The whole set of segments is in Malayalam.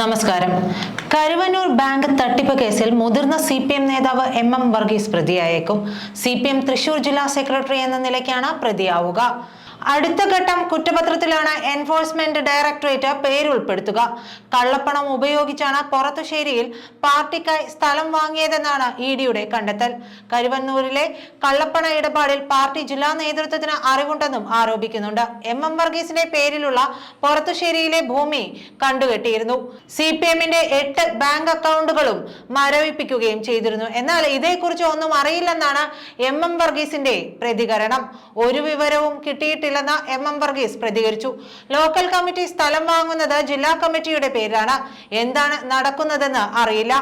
നമസ്കാരം. കരുവന്നൂർ ബാങ്ക് തട്ടിപ്പ് കേസിൽ മുതിർന്ന സി പി എം നേതാവ് എം എം വർഗീസ് പ്രതിയായേക്കും. സി പി എം തൃശൂർ ജില്ലാ സെക്രട്ടറി എന്ന നിലയ്ക്കാണ് പ്രതിയാവുക. അടുത്ത ഘട്ടം കുറ്റപത്രത്തിലാണ് എൻഫോഴ്സ്മെന്റ് ഡയറക്ടറേറ്റ് പേരുൾപ്പെടുത്തുക. കള്ളപ്പണം ഉപയോഗിച്ചാണ് പുറത്തുശ്ശേരിയിൽ പാർട്ടിക്കായി സ്ഥലം വാങ്ങിയതെന്നാണ് ഇ ഡിയുടെ കണ്ടെത്തൽ. കരുവന്നൂരിലെ കള്ളപ്പണ ഇടപാടിൽ പാർട്ടി ജില്ലാ നേതൃത്വത്തിന് അറിവുണ്ടെന്നും ആരോപിക്കുന്നുണ്ട്. എം എം വർഗീസിന്റെ പേരിലുള്ള പുറത്തുശ്ശേരിയിലെ ഭൂമി കണ്ടുകെട്ടിയിരുന്നു. സി പി എമ്മിന്റെ എട്ട് ബാങ്ക് അക്കൗണ്ടുകളും മരവിപ്പിക്കുകയും ചെയ്തിരുന്നു. എന്നാൽ ഇതേക്കുറിച്ച് ഒന്നും അറിയില്ലെന്നാണ് എം എം വർഗീസിന്റെ പ്രതികരണം. ഒരു വിവരവും കിട്ടിയിട്ടില്ലെന്ന് എം എം വർഗീസ് പ്രതികരിച്ചു. ലോക്കൽ കമ്മിറ്റി സ്ഥലം വാങ്ങുന്നത് ജില്ലാ കമ്മിറ്റിയുടെ പേരിലാണ്. എന്താണ് നടക്കുന്നതെന്ന് അറിയില്ല.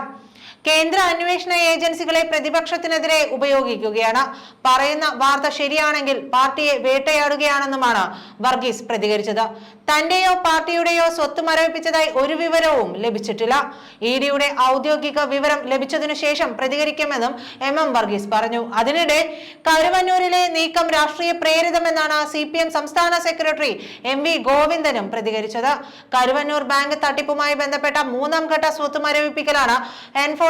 കേന്ദ്ര അന്വേഷണ ഏജൻസികളെ പ്രതിപക്ഷത്തിനെതിരെ ഉപയോഗിക്കുകയാണ്. പറയുന്ന വാർത്ത ശരിയാണെങ്കിൽ പാർട്ടിയെ വേട്ടയാടുകയാണെന്നുമാണ് വർഗീസ് പ്രതികരിച്ചത്. തന്റെയോ പാർട്ടിയുടെയോ സ്വത്ത് മരവിപ്പിച്ചതായി ഒരു വിവരവും ലഭിച്ചിട്ടില്ല. ഇ ഡിയുടെ ഔദ്യോഗിക വിവരം ലഭിച്ചതിനു ശേഷം പ്രതികരിക്കുമെന്നും എം എം വർഗീസ് പറഞ്ഞു. അതിനിടെ കരുവന്നൂരിലെ നീക്കം രാഷ്ട്രീയ പ്രേരിതമെന്നാണ് സി പി എം സംസ്ഥാന സെക്രട്ടറി എം വി ഗോവിന്ദനും പ്രതികരിച്ചത്. കരുവന്നൂർ ബാങ്ക് തട്ടിപ്പുമായി ബന്ധപ്പെട്ട മൂന്നാം ഘട്ട സ്വത്ത് മരവിപ്പിക്കലാണ്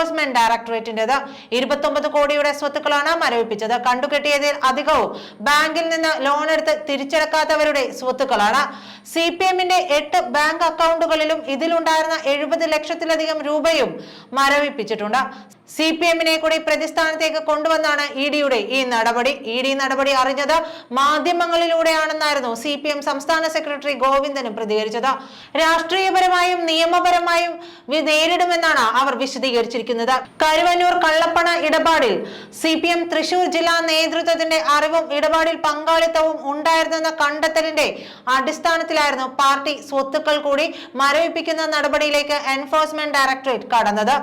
എൻഫോഴ്സ്മെന്റ് ഡയറക്ടറേറ്റിന്റേത് ഇരുപത്തൊമ്പത് കോടിയുടെ സ്വത്തുക്കളാണ് മരവിപ്പിച്ചത്. കണ്ടുകെട്ടിയതിൽ അധികവും ബാങ്കിൽ നിന്ന് ലോൺ എടുത്ത് തിരിച്ചടക്കാത്തവരുടെ സ്വത്തുക്കളാണ്. സി പി എമ്മിന്റെ എട്ട് ബാങ്ക് അക്കൗണ്ടുകളിലും ഇതിലുണ്ടായിരുന്ന എഴുപത് ലക്ഷത്തിലധികം രൂപയും മരവിപ്പിച്ചിട്ടുണ്ട്. സി പി എമ്മിനെ കൂടി പ്രതിസ്ഥാനത്തേക്ക് കൊണ്ടുവന്നാണ് ഇ ഡിയുടെ ഈ നടപടി. ഇ ഡി നടപടി അറിഞ്ഞത് മാധ്യമങ്ങളിലൂടെയാണെന്നായിരുന്നു സി പി എം സംസ്ഥാന സെക്രട്ടറി ഗോവിന്ദനും പ്രതികരിച്ചത്. രാഷ്ട്രീയപരമായും നിയമപരമായും നേരിടുമെന്നാണ് അവർ വിശദീകരിച്ചിരിക്കുന്നത്. കരുവന്നൂർ കള്ളപ്പണ ഇടപാടിൽ സി പി എം തൃശൂർ ജില്ലാ നേതൃത്വത്തിന്റെ അറിവും ഇടപാടിൽ പങ്കാളിത്തവും ഉണ്ടായിരുന്നെന്ന കണ്ടെത്തലിന്റെ അടിസ്ഥാനത്തിലായിരുന്നു പാർട്ടി സ്വത്തുക്കൾ കൂടി മരവിപ്പിക്കുന്ന നടപടിയിലേക്ക് എൻഫോഴ്സ്മെന്റ് ഡയറക്ടറേറ്റ് കടന്നത്.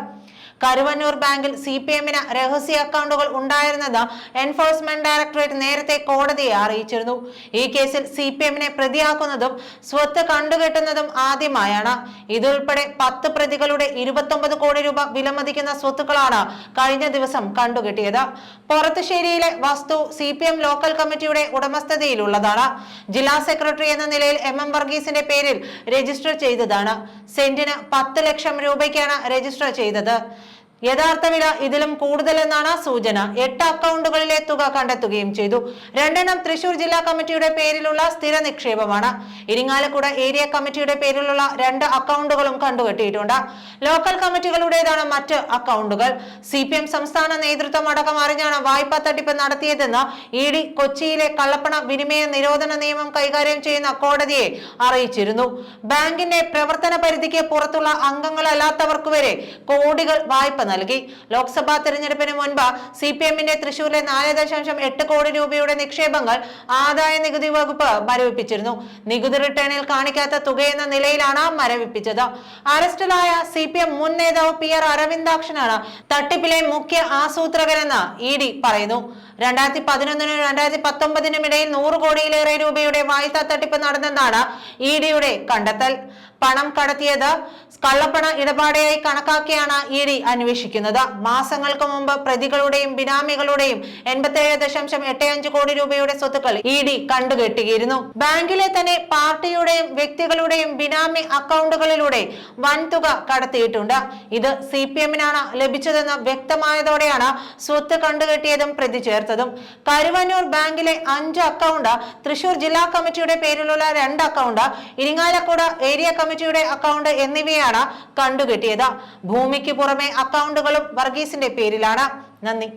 കരുവന്നൂർ ബാങ്കിൽ സി പി എമ്മിന് രഹസ്യ അക്കൗണ്ടുകൾ ഉണ്ടായിരുന്നത് എൻഫോഴ്സ്മെന്റ് ഡയറക്ടറേറ്റ് നേരത്തെ കോടതിയെ അറിയിച്ചിരുന്നു. ഈ കേസിൽ സി പി എമ്മിനെ പ്രതിയാക്കുന്നതും സ്വത്ത് കണ്ടുകെട്ടുന്നതും ആദ്യമായാണ്. ഇതുൾപ്പെടെ പത്ത് പ്രതികളുടെ ഇരുപത്തൊമ്പത് കോടി രൂപ വിലമതിക്കുന്ന സ്വത്തുക്കളാണ് കഴിഞ്ഞ ദിവസം കണ്ടുകെട്ടിയത്. പുറത്തുശ്ശേരിയിലെ വസ്തു സി പി എം ലോക്കൽ കമ്മിറ്റിയുടെ ഉടമസ്ഥതയിലുള്ളതാണ്. ജില്ലാ സെക്രട്ടറി എന്ന നിലയിൽ എം എം വർഗീസിന്റെ പേരിൽ രജിസ്റ്റർ ചെയ്തതാണ്. സെന്റിന് പത്ത് ലക്ഷം രൂപയ്ക്കാണ് രജിസ്റ്റർ ചെയ്തത്. യഥാർത്ഥ വില ഇതിലും കൂടുതലെന്നാണ് സൂചന. എട്ട് അക്കൗണ്ടുകളിലെ തുക കണ്ടെത്തുകയും ചെയ്തു. രണ്ടെണ്ണം തൃശൂർ ജില്ലാ കമ്മിറ്റിയുടെ പേരിലുള്ള സ്ഥിര നിക്ഷേപമാണ്. ഇരിങ്ങാലക്കുട ഏരിയ കമ്മിറ്റിയുടെ പേരിലുള്ള രണ്ട് അക്കൗണ്ടുകളും കണ്ടുകെട്ടിയിട്ടുണ്ട് ലോക്കൽ കമ്മിറ്റികളുടേതാണ് മറ്റ് അക്കൗണ്ടുകൾ. സി പി എം സംസ്ഥാന നേതൃത്വം അടക്കം അറിഞ്ഞാണ് വായ്പാ തട്ടിപ്പ് നടത്തിയതെന്ന് ഇ ഡി കൊച്ചിയിലെ കള്ളപ്പണ വിനിമയ നിരോധന നിയമം കൈകാര്യം ചെയ്യുന്ന കോടതിയെ അറിയിച്ചിരുന്നു. ബാങ്കിന്റെ പ്രവർത്തന പരിധിക്ക് പുറത്തുള്ള അംഗങ്ങളല്ലാത്തവർക്കു വരെ കോടികൾ വായ്പ നൽകി. ലോക്സഭാ തെരഞ്ഞെടുപ്പിന് മുൻപ് സി പി എമ്മിന്റെ തൃശൂരിലെ നാല് ദശാംശം എട്ട് കോടി രൂപയുടെ നിക്ഷേപങ്ങൾ ആദായ നികുതി വകുപ്പ് മരവിപ്പിച്ചിരുന്നു. നികുതി റിട്ടേണിൽ കാണിക്കാത്ത തുകയെന്ന നിലയിലാണ് മരവിപ്പിച്ചത്. അറസ്റ്റിലായ സി പി എം മുൻ നേതാവ് പി ആർ അരവിന്ദാക്ഷനാണ് തട്ടിപ്പിലെ മുഖ്യ ആസൂത്രകനെന്ന് ഇ ഡി പറയുന്നു. രണ്ടായിരത്തി പതിനൊന്നിനും രണ്ടായിരത്തി പത്തൊമ്പതിനും ഇടയിൽ നൂറ് കോടിയിലേറെ രൂപയുടെ വായ്പാ തട്ടിപ്പ് നടന്നെന്നാണ് ഇ ഡിയുടെ കണ്ടെത്തൽ. പണം കടത്തിയത് കള്ളപ്പണ ഇടപാടായി കണക്കാക്കിയാണ് ഇ ഡി അന്വേഷിക്കുന്നത്. മാസങ്ങൾക്ക് മുമ്പ് പ്രതികളുടെയും ബിനാമികളുടെയും എൺപത്തിയേഴ് ദശാംശം എട്ട് അഞ്ച് കോടി രൂപയുടെ സ്വത്തുക്കൾ ഇ ഡി കണ്ടുകെട്ടിയിരുന്നു. ബാങ്കിലെ തന്നെ പാർട്ടിയുടെയും വ്യക്തികളുടെയും ബിനാമി അക്കൗണ്ടുകളിലൂടെ വൻതുക കടത്തിയിട്ടുണ്ട്. ഇത് സി പി എമ്മിനാണ് ലഭിച്ചതെന്ന് വ്യക്തമായതോടെയാണ് സ്വത്ത് കണ്ടുകെട്ടിയതും പ്രതി ചേർത്തതും. കരുവന്നൂർ ബാങ്കിലെ അഞ്ച് അക്കൗണ്ട് തൃശൂർ ജില്ലാ കമ്മിറ്റിയുടെ പേരിലുള്ള രണ്ട് അക്കൗണ്ട് ഇരിങ്ങാലക്കുട ഏരിയ കമ്മിറ്റിയുടെ അക്കൗണ്ട് എന്നിവയാണ് കണ്ടുകെട്ടിയത്. ഭൂമിക്ക് പുറമെ അക്കൗണ്ടുകളും വർഗീസിന്റെ പേരിലാണ്. നന്ദി.